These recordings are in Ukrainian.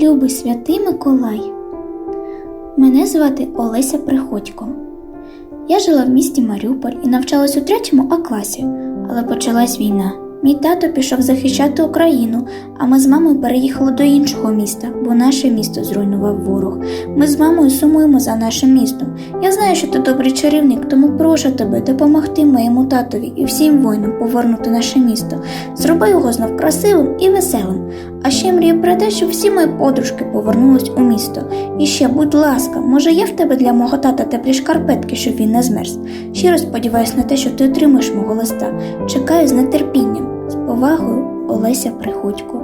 Любий святий Миколай. Мене звати Олеся Приходько. Я жила в місті Маріуполь і навчалась у третьому А класі, але почалась війна. Мій тато пішов захищати Україну, а ми з мамою переїхали до іншого міста, бо наше місто зруйнував ворог. Ми з мамою сумуємо за нашим містом. Я знаю, що ти добрий чарівник, тому прошу тебе допомогти моєму татові і всім воїнам повернути наше місто. Зроби його знов красивим і веселим. А ще мрію про те, щоб всі мої подружки повернулись у місто. І ще, будь ласка, може є в тебе для мого тата теплі шкарпетки, щоб він не змерз. Щиро сподіваюся на те, що ти отримаєш мого листа. Чекаю з нетерпінням. Повагою, Олеся Приходько.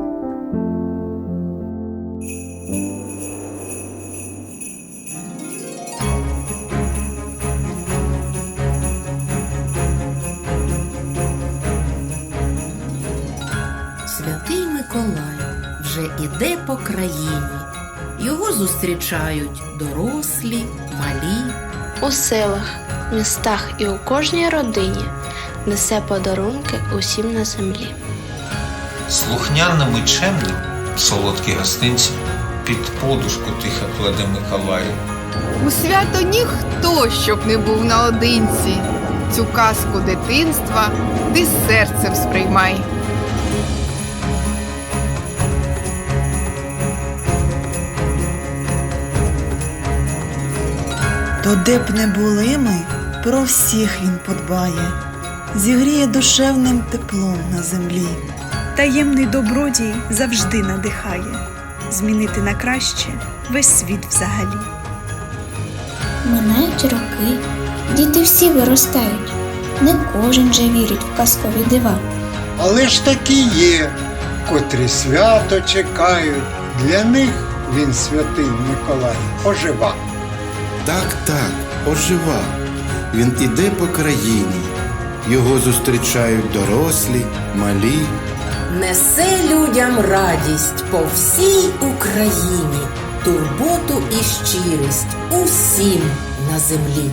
Святий Миколай вже іде по країні. Його зустрічають дорослі, малі. У селах, містах і у кожній родині несе подарунки усім на землі. Слухняним і чемним солодкі гостинці під подушку тихо кладе Миколаю. У свято ніхто, щоб не був наодинці. Цю казку дитинства ти серцем сприймай. То де б не були ми, про всіх він подбає, зігріє душевним теплом на землі. Таємний добродій завжди надихає змінити на краще весь світ взагалі. Минають роки, діти всі виростають. Не кожен же вірить в казкові дива. Але ж такі є, котрі свято чекають. Для них він святий Миколай ожива. Так, так, ожива. Він іде по країні. Його зустрічають дорослі, малі. Несе людям радість по всій Україні, турботу і щирість усім на землі.